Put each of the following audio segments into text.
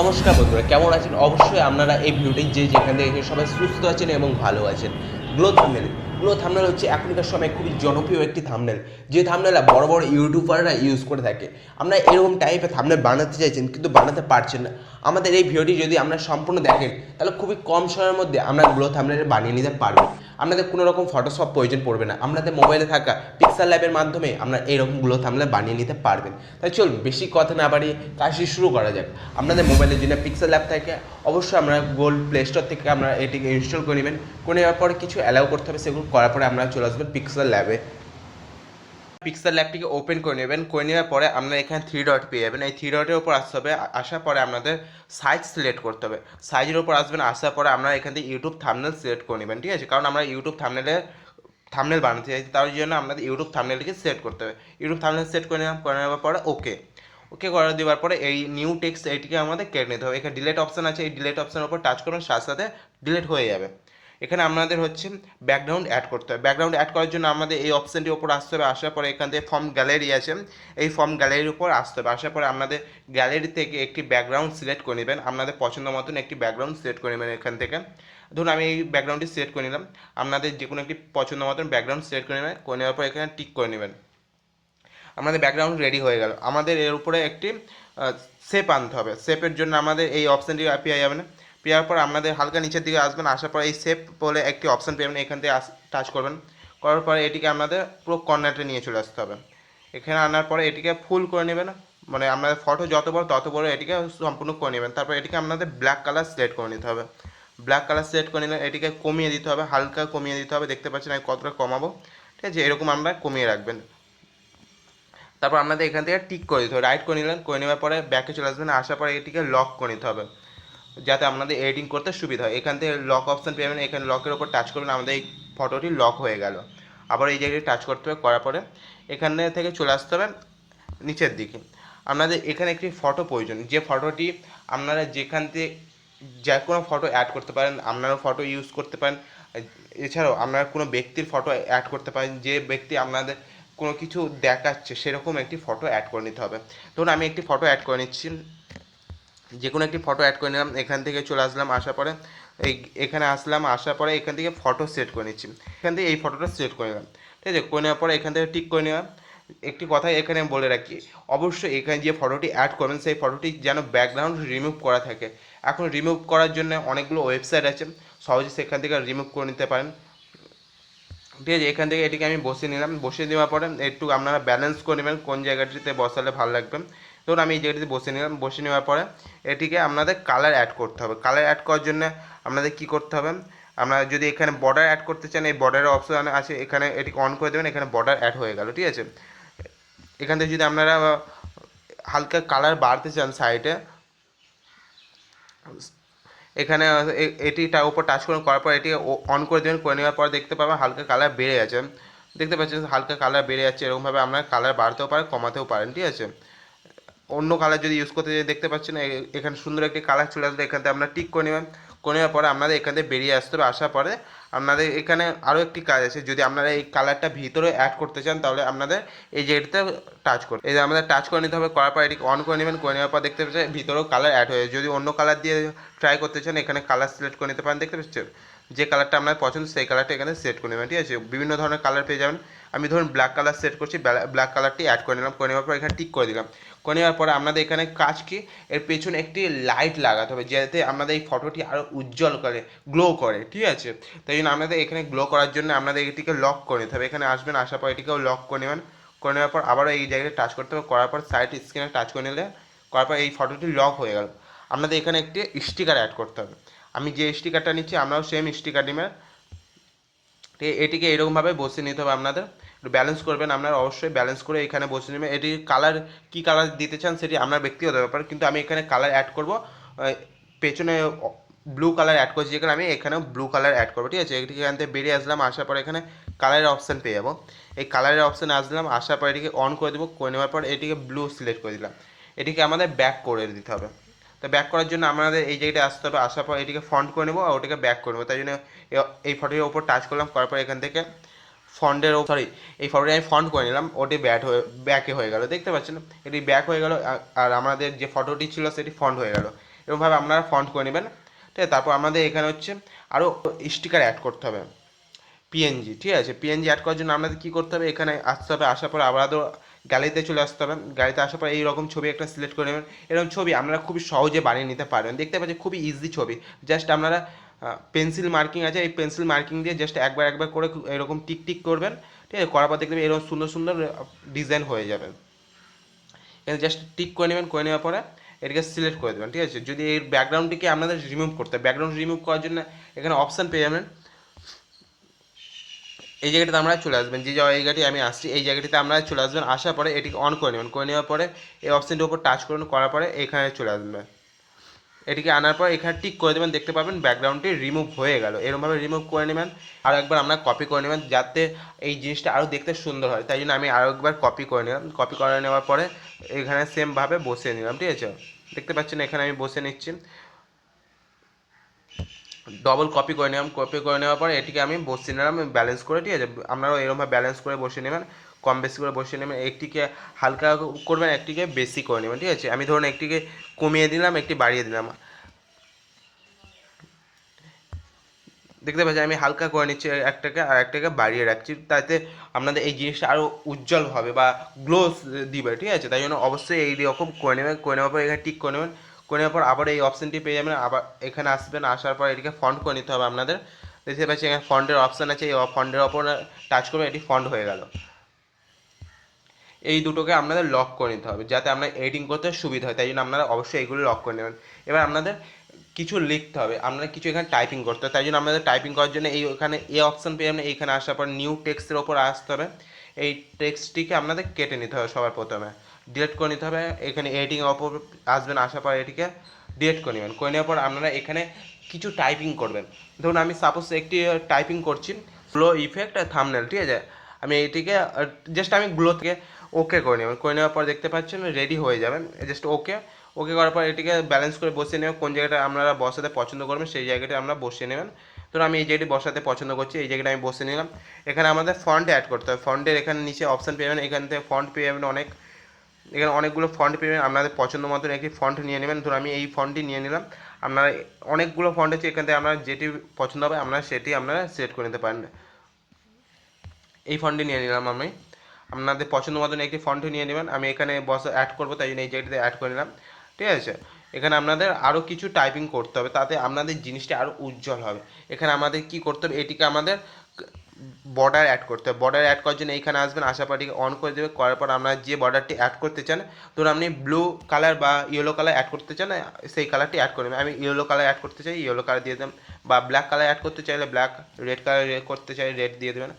নমস্কার বন্ধুরা, কেমন আছেন? অবশ্যই আপনারা এই ভিডিওটি যে যেখান থেকে সবাই সুস্থ আছেন এবং ভালো আছেন। Glow thumbnail. গ্লো থামনেল হচ্ছে এখনকার সময় খুবই জনপ্রিয় একটি থামনেল। যে থামনেল বড় বড় ইউটিউবাররা ইউজ করে থাকে। আপনারা এরকম টাইপের থামনেল বানাতে চাইছেন, কিন্তু বানাতে পারছেন না। আমাদের এই ভিডিওটি যদি আপনারা সম্পূর্ণ দেখেন, তাহলে খুবই কম সময়ের মধ্যে আমরা গ্লো থামনেল বানিয়ে নিতে পারব। আপনাদের কোনো রকম ফটোশপ প্রয়োজন পড়বে না। আপনাদের মোবাইলে থাকা পিক্সেল ল্যাবের মাধ্যমে আপনারা এইরকম গ্লো থামনেল বানিয়ে নিতে পারবেন। তাই চলুন, বেশি কথা না বাড়িয়ে কাজটি শুরু করা যাক। আপনাদের মোবাইলে যদি পিক্সেল ল্যাব থাকে। অবশ্যই আমরা গুগল প্লে স্টোর থেকে আমরা এটিকে ইনস্টল করে নেবেন। করে নেওয়ার পরে কিছু অ্যালাউ করতে হবে, সেগুলো করার পরে আপনারা চলে আসবেন পিক্সেল ল্যাবে পিক্সেল ল্যাবটিকে ওপেন করে নেবেন। করে নেওয়ার পরে আপনারা এখানে থ্রি ডট পেয়ে যাবেন। এই থ্রি ডটের উপর আসতে হবে। আসার পরে আপনাদের সাইজ সিলেক্ট করতে হবে। সাইজের উপর আসবেন, আসার পরে আপনারা এখান থেকে ইউটিউব থামনেল সিলেক্ট করে নেবেন, ঠিক আছে? কারণ আমরা ইউটিউব থামনেলে থামনেল বানাতে চাইছি, তার জন্য আপনাদের ইউটিউব থামনেলটিকে সেট করতে হবে। ইউটিউব থামনেল সেট করে নিলাম করে নেওয়ার পরে ওকে ওকে করে দেওয়ার পরে এই নিউ টেক্সট এইটিকে আমাদের কেটে নিতে হবে। এখানে ডিলেট অপশান আছে, এই ডিলেট অপশনের উপর টাচ করুন, সাথে সাথে ডিলেট হয়ে যাবে। এখানে আপনাদের হচ্ছে ব্যাকগ্রাউন্ড অ্যাড করতে হবে। ব্যাকগ্রাউন্ড অ্যাড করার জন্য আমাদের এই অপশানটির ওপর আসতে হবে। আসার পরে এখান থেকে ফর্ম গ্যালারি আছে। এই ফর্ম গ্যালারির উপর আসতে হবে। আসার পরে আপনাদের গ্যালারি থেকে একটি ব্যাকগ্রাউন্ড সিলেক্ট করে নেবেন। আপনাদের পছন্দ মতন একটি ব্যাকগ্রাউন্ড সিলেক্ট করে নেবেন এখান থেকে। ধরুন আমি এই ব্যাকগ্রাউন্ডটি সিলেক্ট করে নিলাম। আপনাদের যে কোনো একটি পছন্দ মতন ব্যাকগ্রাউন্ড সিলেক্ট করে নেবেন। করে নেওয়ার পর এখানে টিক করে নেবেন। আমাদের ব্যাকগ্রাউন্ড রেডি হয়ে গেল। আমাদের এর উপরে একটি শেপ আনতে হবে। শেপের জন্য আমাদের এই অপশানটি পেয়ে যাবেন পেয়ার পর আপনাদের হালকা নিচের দিকে আসবেন, আসার পর এই শেপ বলে একটি অপশান পেয়ে এখান থেকে টাচ করবেন। করার পরে এটিকে আপনাদের পুরো কর্নারে নিয়ে চলে আসতে হবে। এখানে আনার পরে এটিকে ফুল করে নেবেন মানে আপনাদের ফটো যত বড় তত বড় এটিকে সম্পূর্ণ করে নেবেন। তারপর এটিকে আপনাদের ব্ল্যাক কালার সিলেক্ট করে নিতে হবে। ব্ল্যাক কালার সিলেক্ট করে নিলে এটিকে কমিয়ে দিতে হবে, হালকা কমিয়ে দিতে হবে, দেখতে পাচ্ছেন আমি কতটা কমাবো। ঠিক আছে, এরকম আমরা কমিয়ে রাখবেন। তারপর আপনাদের এখান থেকে টিক করে দিতে হবে রাইট করে নিলেন, করে নেওয়ার পরে ব্যাকে চলে আসবেন, আসার পরে এটিকে লক করে নিতে হবে। যাতে আপনাদের এডিটিং করতে সুবিধা হয়। এখান থেকে লক অপশান পেয়ে যাবেন, এখানে লকের ওপর টাচ করবেন, আমাদের এই ফটোটি লক হয়ে গেল। আবার এই জায়গায় টাচ করতে হবে, করার পরে এখানে থেকে চলে আসতে হবে নিচের দিকে। আপনাদের এখানে একটি ফটো প্রয়োজন, যে ফটোটি আপনারা যেখান থেকে যে কোনো ফটো অ্যাড করতে পারেন আপনারা ফটো ইউজ করতে পারেন। এছাড়াও আপনারা কোনো ব্যক্তির ফটো অ্যাড করতে পারেন, যে ব্যক্তি আপনাদের কোনো কিছু দেখাচ্ছে, সেরকম একটি ফটো অ্যাড করে নিতে হবে। ধরুন আমি একটি ফটো অ্যাড করে নিচ্ছি। যে কোনো একটি ফটো অ্যাড করে নিলাম, এখান থেকে চলে আসলাম, আসার পরে এই, এখানে আসলাম, আসার পরে এখান থেকে ফটো সেট করে নিচ্ছি। এখান থেকে এই ফটোটা সেট করে নিলাম। ঠিক আছে? করে নেওয়ার পরে এখান থেকে টিক করে নিলাম। একটি কথা এখানে বলে রাখি, অবশ্যই এখানে যে ফটোটি অ্যাড করবেন, সেই ফটোটি যেন ব্যাকগ্রাউন্ড রিমুভ করা থাকে। এখন রিমুভ করার জন্য অনেকগুলো ওয়েবসাইট আছে, সহজে সেখান থেকে রিমুভ করে নিতে পারেন। ঠিক আছে? এখান থেকে এটিকে আমি বসিয়ে নিলাম। বসিয়ে দেওয়ার পরে একটু আপনারা ব্যালেন্স করে নেবেন, কোন জায়গাটিতে বসালে ভালো লাগবে। ধরুন আমি এই জায়গাটিতে বসে নিলাম। বসে নেওয়ার পরে এটিকে আপনাদের কালার অ্যাড করতে হবে। কালার অ্যাড করার জন্য আপনাদের কি করতে হবে? আপনারা যদি এখানে বর্ডার অ্যাড করতে চান, এই বর্ডারের অপশন আছে, এখানে এটিকে অন করে দেবেন, এখানে বর্ডার অ্যাড হয়ে গেল, ঠিক আছে? এখান থেকে যদি আপনারা হালকা কালার বাড়তে চান সাইডে এখানে এটিটার উপর টাচ করে করার পর এটি অন করে দেবেন, করে নেওয়ার পর দেখতে পাবেন হালকা কালার বেড়ে যাচ্ছে দেখতে পাচ্ছেন হালকা কালার বেড়ে যাচ্ছে, এরকমভাবে আপনারা কালার বাড়তেও পারেন, কমাতেও পারেন, ঠিক আছে? অন্য কালার যদি ইউজ করতে দেখতে পাচ্ছেন এখানে সুন্দর একটি কালার চলে আসবে এখান আপনারা টিক করে নেবেন করে নেওয়ার পরে আপনাদের এখান থেকে বেরিয়ে আসতে হবে। আসার পরে আপনাদের এখানে আরও একটি কাজ আছে। যদি আপনারা এই কালারটা ভিতরে অ্যাড করতে চান, তাহলে আপনাদের এই জায়গাটাতে টাচ করতে এই যে আমাদের টাচ করে নিতে হবে, করার পর এটিকে অন করে নেবেন। করে নেওয়ার পর দেখতে পাচ্ছেন ভিতরেও কালার অ্যাড হয়ে। যদি অন্য কালার দিয়ে ট্রাই করতে চান, এখানে কালার সিলেক্ট করে নিতে পারেন। দেখতে পাচ্ছেন যে কালারটা আপনার পছন্দ, সেই কালারটা এখানে সিলেক্ট করে নেবেন। ঠিক আছে? বিভিন্ন ধরনের কালার পেয়ে যাবেন। আমি ধরুন ব্ল্যাক কালার সেট করছি ব্ল্যাক কালারটি অ্যাড করে নিলাম, করে নেওয়ার পর এখানে টিক করে দিলাম। করে নেওয়ার পরে আপনাদের এখানে কাজ কি? এর পেছনে একটি লাইট লাগাতে হবে, যাতে আপনাদের এই ফটোটি আরও উজ্জ্বল করে গ্লো করে, ঠিক আছে? তাই জন্য আপনাদের এখানে গ্লো করার জন্য আপনাদের এটিকে লক করে নিতে হবে। এখানে আসবেন, আসার পর এটিকেও লক করে নেবেন। করে নেওয়ার পর আবারও এই জায়গায় টাচ করতে হবে, করার পর সাইড স্ক্রিনে টাচ করে নিলে, করার পর এই ফটোটি লক হয়ে গেল। আপনাদের এখানে একটি স্টিকার অ্যাড করতে হবে। আমি যে স্টিকারটা নিচ্ছি, আমরাও সেম স্টিকার নেবেন? এটিকে এরকমভাবে বসিয়ে নিতে হবে আপনাদের। ব্যালেন্স করবেন, আপনারা অবশ্যই ব্যালেন্স করে এখানে বসে নেবেন। এটি কালার কি কালার দিতে চান সেটি আপনার ব্যক্তিগত ব্যাপার, কিন্তু আমি এখানে কালার অ্যাড করব। পেছনে ব্লু কালার অ্যাড করছি যেখানে আমি এখানেও ব্লু কালার অ্যাড করব, ঠিক আছে? এখান থেকে বেরিয়ে আসলাম, আসার পর এখানে কালারের অপশান পেয়ে যাব। এই কালারের অপশানে আসলাম, আসার পর এটিকে অন করে দেবো, করে নেওয়ার পর এটিকে ব্লু সিলেক্ট করে দিলাম। এটিকে আমাদের ব্যাক করে দিতে হবে। তো ব্যাক করার জন্য আমাদের এই জায়গাটা আসতে হবে, আসার পর এটিকে ফন্ট করে নেব আর ওটাকে ব্যাক করে নেব। তাই জন্য এই ফটোর ওপর টাচ করলাম, করার পর এখান থেকে ফন্টের সরি এই ফটোটি আমি ফন্ট করে নিলাম, ওটি ব্যাট হয়ে ব্যাকে হয়ে গেল, দেখতে পাচ্ছেন? এটি ব্যাক হয়ে গেল, আর আমাদের যে ফটোটি ছিল সেটি ফন্ট হয়ে গেল। এরকমভাবে আপনারা ফন্ট করে নেবেন, ঠিক আছে? তারপর আমাদের এখানে হচ্ছে আরও স্টিকার অ্যাড করতে হবে। পিএনজি ঠিক আছে? পিএনজি অ্যাড করার জন্য আপনাদের কী করতে হবে? এখানে আসতে হবে, আসার পর আবার গ্যালারিতে চলে আসতে হবে। গ্যালারিতে আসার পর এইরকম ছবি একটা সিলেক্ট করে নেবেন। এরকম ছবি আপনারা খুবই সহজে বানিয়ে নিতে পারবেন। দেখতে পাচ্ছেন খুবই ইজি ছবি। জাস্ট আপনারা পেন্সিল মার্কিং আছে। এই পেন্সিল মার্কিং দিয়ে জাস্ট একবার একবার করে এরকম টিক টিক করবেন। ঠিক আছে? করার পর দেখবেন এরকম সুন্দর সুন্দর ডিজাইন হয়ে যাবে। এখানে জাস্ট টিক করে নেবেন। করে নেওয়ার পরে এটাকে সিলেক্ট করে দেবেন। ঠিক আছে? যদি এই ব্যাকগ্রাউন্ডটিকে আপনাদের রিমুভ করতে ব্যাকগ্রাউন্ড রিমুভ করার জন্য এখানে অপশান পেয়ে যাবেন। এই জায়গাটাতে আপনারা চলে আসবেন। যে জায়গাটি আমি আসছি, এই জায়গাটিতে আপনারা চলে আসবেন। আসার পরে এটিকে অন করে নেবেন। করে নেওয়ার পরে এই অপশানটির উপর টাচ করুন। করার পরে এখানে চলে আসবেন। এটিকে আনার পর এখানে টিক করে দেবেন। দেখতে পাবেন ব্যাকগ্রাউন্ডটি রিমুভ হয়ে গেল। এরকমভাবে রিমুভ করে নেবেন। আর একবার আমরা কপি করে নেবেন যাতে এই জিনিসটা আরও দেখতে সুন্দর হয়। তাই জন্য আমি আরও একবার কপি করে নিলাম। কপি করে নেওয়ার পরে এখানে সেমভাবে বসিয়ে নিলাম। ঠিক আছে? দেখতে পাচ্ছেন এখানে আমি বসে নিচ্ছি। ডবল কপি করে নিলাম কপি করে নেওয়ার পরে এটিকে আমি বসিয়ে নিলাম ব্যালেন্স করে, ঠিক আছে? আপনারাও এরকমভাবে ব্যালেন্স করে বসিয়ে নেবেন, কম বেশি করে বসিয়ে নেবেন, একটিকে হালকা করবেন, একটিকে বেশি করে নেবেন, ঠিক আছে? আমি ধরুন একটিকে কমিয়ে দিলাম, একটি বাড়িয়ে দিলাম। দেখতে পাচ্ছি আমি হালকা করে নিচ্ছি, একটাকে আর একটাকে বাড়িয়ে রাখছি, তাতে আপনাদের এই জিনিসটা আরও উজ্জ্বল হবে বা গ্লো দিবে, ঠিক আছে? তাই জন্য অবশ্যই এই রকম করে নেবেন, করে নেওয়ার পর এখানে টিক করে নেবেন করে নেওয়ার পর আবার এই অপশানটি পেয়ে যাবেন। আবার এখানে আসবেন, আসার পর এটিকে ফন্ট করে নিতে হবে আপনাদের। দেখতে পাচ্ছি এখানে ফন্টের অপশান আছে, এই ফন্টের ওপর টাচ করবেন এটি ফন্ট হয়ে গেল। এই দুটোকে আপনাদের লক করে নিতে হবে, যাতে আপনার এডিটিং করতে সুবিধা হয়, তাই জন্য আপনারা অবশ্যই এগুলো লক করে নেবেন। এবার আপনাদের কিছু লিখতে হবে, আপনারা কিছু এখানে টাইপিং করতে হবে, তাই জন্য আপনাদের টাইপিং করার জন্য এই ওখানে এ অপশান পেয়ে যাবেন এইখানে আসার পর নিউ টেক্সটের ওপর আসতে হবে। এই টেক্সটটিকে আপনাদের কেটে নিতে হবে সবার প্রথমে। ডিলিট করে নিতে হবে। এখানে এডিটিং ওপর আসবেন আসার পর এটিকে ডিলিট করে নেবেন। করে নেওয়ার পর আপনারা এখানে কিছু টাইপিং করবেন। ধরুন আমি সাপোজ একটি টাইপিং করছি ফ্লো ইফেক্ট থামনেল ঠিক আছে? আমি এইটিকে জাস্ট আমি গ্লো থেকে ওকে করে নেবেন করে নেওয়ার পর দেখতে পাচ্ছেন রেডি হয়ে যাবেন। জাস্ট ওকে ওকে করার পর এটিকে ব্যালেন্স করে বসিয়ে নেবেন। কোন জায়গাটা আপনারা বসাতে পছন্দ করবেন, সেই জায়গাটা আমরা বসিয়ে নেবেন। তো আমি এই জায়গাটি বসাতে পছন্দ করছি, এই জায়গাটা আমি বসে নিলাম। এখানে আমাদের ফন্ট অ্যাড করতে হবে। ফন্টের এখানে নিচে অপশান পেয়ে যাবেন। এখান থেকে ফন্ট পেয়ে যাবেন অনেক এখানে অনেকগুলো ফন্ট পেয়ে আপনাদের পছন্দ মতন একটি ফন্ট নিয়ে নেবেন। ধরুন আমি এই ফন্টটি নিয়ে নিলাম। আপনারা অনেকগুলো ফন্ট আছে, এখান থেকে আপনার যেটি পছন্দ হবে, আপনারা সেটি আপনারা সিলেক্ট করে নিতে পারেন। এই ফন্টটি নিয়ে নিলাম আমি। আপনাদের পছন্দ মতন একটি ফন্ট নিয়ে নেবেন। আমি এখানে বস অ্যাড করব, তাই জন্য এই জায়গাটিতে অ্যাড করে নিলাম। ঠিক আছে? এখানে আপনাদের আরও কিছু টাইপিং করতে হবে, তাতে আপনাদের জিনিসটা আরও উজ্জ্বল হবে। এখানে আমাদের কি করতে হবে, এটিকে আমাদের বর্ডার অ্যাড করতে হবে। বর্ডার অ্যাড করার জন্য এখানে আসবেন আশা পাটিকে অন করে দেবে, করার পর আপনারা যে বর্ডারটি অ্যাড করতে চান, ধরুন আপনি ব্লু কালার বা ইয়েলো কালার অ্যাড করতে চান, সেই কালারটি অ্যাড করে আমি ইয়েলো কালার অ্যাড করতে চাই ইয়েলো কালার দিয়ে দেবেন বা ব্ল্যাক কালার অ্যাড করতে চাইলে ব্ল্যাক রেড কালার করতে চাই রেড দিয়ে দেবেন।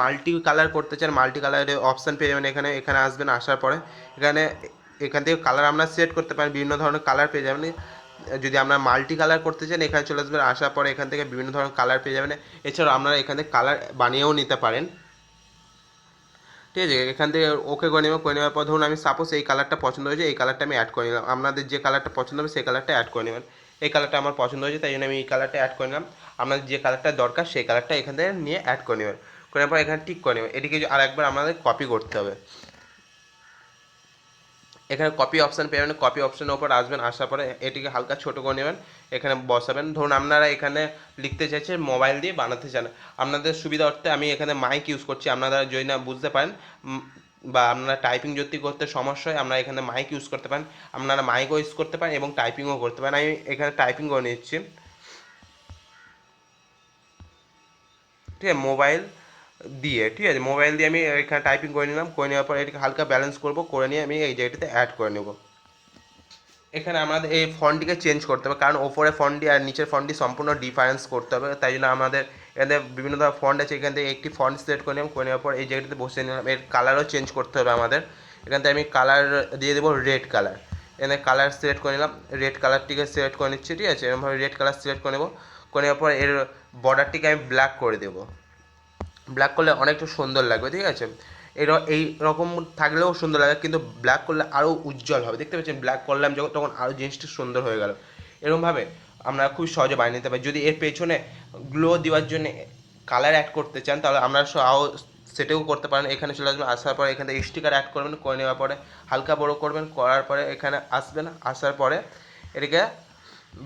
মাল্টি কালার করতে চান মাল্টি কালারের অপশান পেয়ে যাবেন এখানে এখানে আসবেন, আসার পরে। এখানে, এখান থেকে কালার আমরা সেট করতে পারেন, বিভিন্ন ধরনের কালার পেয়ে যাবেন। যদি আমরা মাল্টি কালার করতে চান এখানে চলে আসবেন আসার পরে এখান থেকে বিভিন্ন ধরনের কালার পেয়ে যাবেন। এছাড়াও আপনারা এখান থেকে কালার বানিয়েও নিতে পারেন। ঠিক আছে, এখান থেকে ওকে করে নেব, করে নেওয়ার পর ধরুন আমি সাপোজ এই কালারটা পছন্দ হয়েছে, এই কালারটা আমি অ্যাড করে নিলাম। আপনাদের যে কালারটা পছন্দ হবে, সেই কালারটা অ্যাড করে নেবেন। এই কালারটা আমার পছন্দ হয়েছে, তাই জন্য আমি এই কালারটা অ্যাড করে নিলাম। আপনাদের যে কালারটা দরকার, সেই কালারটা এখান থেকে নিয়ে অ্যাড করে নেবেন। করার পর এখানে টিক করে নেবেন। এটিকে আর একবার আমাদের কপি করতে হবে। এখানে কপি অপশান পেয়ে কপি অপশানের ওপর আসবেন, আসার পরে এটিকে হালকা ছোট করে নেবেন। এখানে বসাবেন। ধরুন আপনারা এখানে লিখতে চাইছেন মোবাইল দিয়ে বানাতে চান। আপনাদের সুবিধা অর্থে আমি এখানে মাইক ইউজ করছি। আপনারা যদি না বুঝতে পারেন বা আপনারা টাইপিং যদি করতে সমস্যা হয়, আপনারা এখানে মাইক ইউজ করতে পারেন। আপনারা মাইকও ইউজ করতে পারেন এবং টাইপিংও করতে পারেন। আমি এখানে টাইপিং করে নিচ্ছি। ঠিক আছে মোবাইল দিয়ে, ঠিক আছে? মোবাইল দিয়ে আমি এখানে টাইপিং করে নিলাম, করে নেওয়ার পর এটাকে হালকা ব্যালেন্স করব, করে নিয়ে আমি এই জায়গাটিতে অ্যাড করে নেব। এখানে আমাদের এই ফন্টটিকে চেঞ্জ করতে হবে, কারণ ওপরে ফন্টটি আর নিচের ফন্টটি সম্পূর্ণ ডিফারেন্স করতে হবে, তাই জন্য আমাদের এখানে বিভিন্ন ধরনের ফন্ট আছে, এখান থেকে একটি ফন্ট সিলেক্ট করে নিলাম, করে নেওয়ার পর এই জায়গাটিতে বসে নিলাম, এর কালারও চেঞ্জ করতে হবে আমাদের। এখান থেকে আমি কালার দিয়ে দেবো রেড কালার এখানে কালার সিলেক্ট করে নিলাম রেড কালারটিকে সিলেক্ট করে নিচ্ছি, ঠিক আছে? এরকমভাবে রেড কালার সিলেক্ট করে নেব, করে নেওয়ার পর এর বর্ডারটিকে আমি ব্ল্যাক করে দেবো। ব্ল্যাক করলে অনেকটা সুন্দর লাগবে, ঠিক আছে? এই এই রকম থাকলেও সুন্দর লাগে, কিন্তু ব্ল্যাক করলে আরও উজ্জ্বল হবে। দেখতে পাচ্ছেন ব্ল্যাক করলাম যখন, তখন আরও জিনিসটা সুন্দর হয়ে গেল। এরকমভাবে আমরা খুব সহজে বানিয়ে নিতে পারি। যদি এর পেছনে গ্লো দেওয়ার জন্য কালার অ্যাড করতে চান, তাহলে আমরা আরও সেটাও করতে পারেন। এখানে চলে আসবেন, আসার পরে এখানে স্টিকার অ্যাড করবেন, করে নেওয়ার পরে হালকা বড় করবেন, করার পরে এখানে আসবেন, আসার পরে এটাকে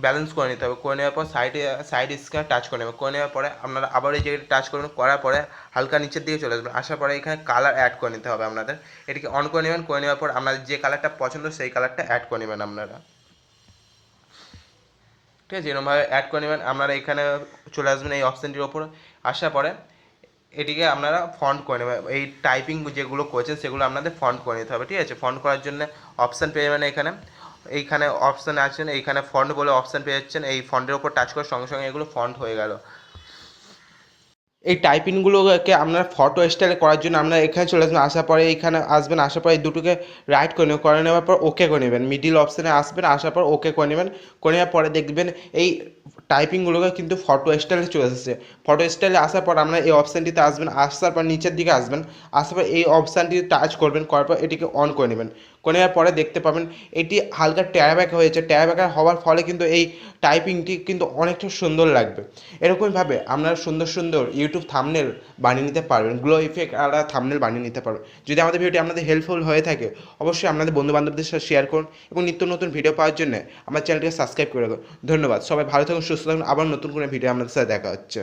ব্যালেন্স করে নিতে হবে। করে নেওয়ার পর সাইডে সাইড স্ক্যান টাচ করে নেবেন করে নেওয়ার পরে আপনারা আবার এই জায়গাটা টাচ করবেন করার পরে হালকা নিচের দিকে চলে আসবেন। আসার পরে এখানে কালার অ্যাড করে নিতে হবে আপনাদের। এটিকে অন করে নেবেন, করে নেওয়ার পর আপনাদের যে কালারটা পছন্দ সেই কালারটা অ্যাড করে নেবেন আপনারা। ঠিক আছে? এরকমভাবে অ্যাড করে নেবেন। আপনারা এখানে চলে আসবেন এই অপশানটির ওপর। আসার পরে এটিকে আপনারা ফন্ট করে নেবেন। এই টাইপিং যেগুলো করেছেন সেগুলো আপনাদের ফন্ট করে নিতে হবে। ঠিক আছে? ফন্ট করার জন্য অপশান পেয়ে যাবেন এখানে। এইখানে অপশান আছেন এইখানে ফন্ট বলে অপশান পেয়ে যাচ্ছেন। এই ফন্টের ওপর টাচ করার সঙ্গে সঙ্গে এগুলো ফন্ট হয়ে গেল। এই টাইপিংগুলোকে আপনারা ফটো স্টাইলে করার জন্য আপনারা এখানে চলে আসবেন আসার পরে এইখানে আসবেন, আসার পরে এই দুটোকে রাইট করে নেবেন। করে নেওয়ার পর ওকে করে নেবেন। মিডিল অপশানে আসবেন, আসার পর ওকে করে নেবেন। করে নেওয়ার পরে দেখবেন এই টাইপিংগুলোকে কিন্তু ফটো স্টাইলে চলে এসেছে। ফটো স্টাইলে আসার পর আপনারা এই অপশানটিতে আসবেন। আসার পর নিচের দিকে আসবেন। আসার পর এই অপশানটি টাচ করবেন। করার পর এটিকে অন করে নেবেন। করে নেওয়ার পরে দেখতে পাবেন এটি হালকা ট্যারাব্যাকা হয়েছে। ট্যারাব্যাকা হওয়ার ফলে কিন্তু এই টাইপিংটি কিন্তু অনেকটা সুন্দর লাগবে। এরকমভাবে আপনারা সুন্দর সুন্দর ইউটিউব থামনেল বানিয়ে নিতে পারবেন। গ্লো ইফেক্ট আর থামনেল বানিয়ে নিতে পারবেন। যদি আমাদের ভিডিওটি আপনাদের হেল্পফুল হয়ে থাকে, অবশ্যই আপনাদের বন্ধু বান্ধবদের সাথে শেয়ার করুন এবং নিত্য নতুন ভিডিও পাওয়ার জন্য আমার চ্যানেলটিকে সাবস্ক্রাইব করে রাখুন ধন্যবাদ। সবাই ভালো থাকুন, সুস্থ থাকুন। আবার নতুন কোনো ভিডিও আপনাদের সাথে দেখা হচ্ছে।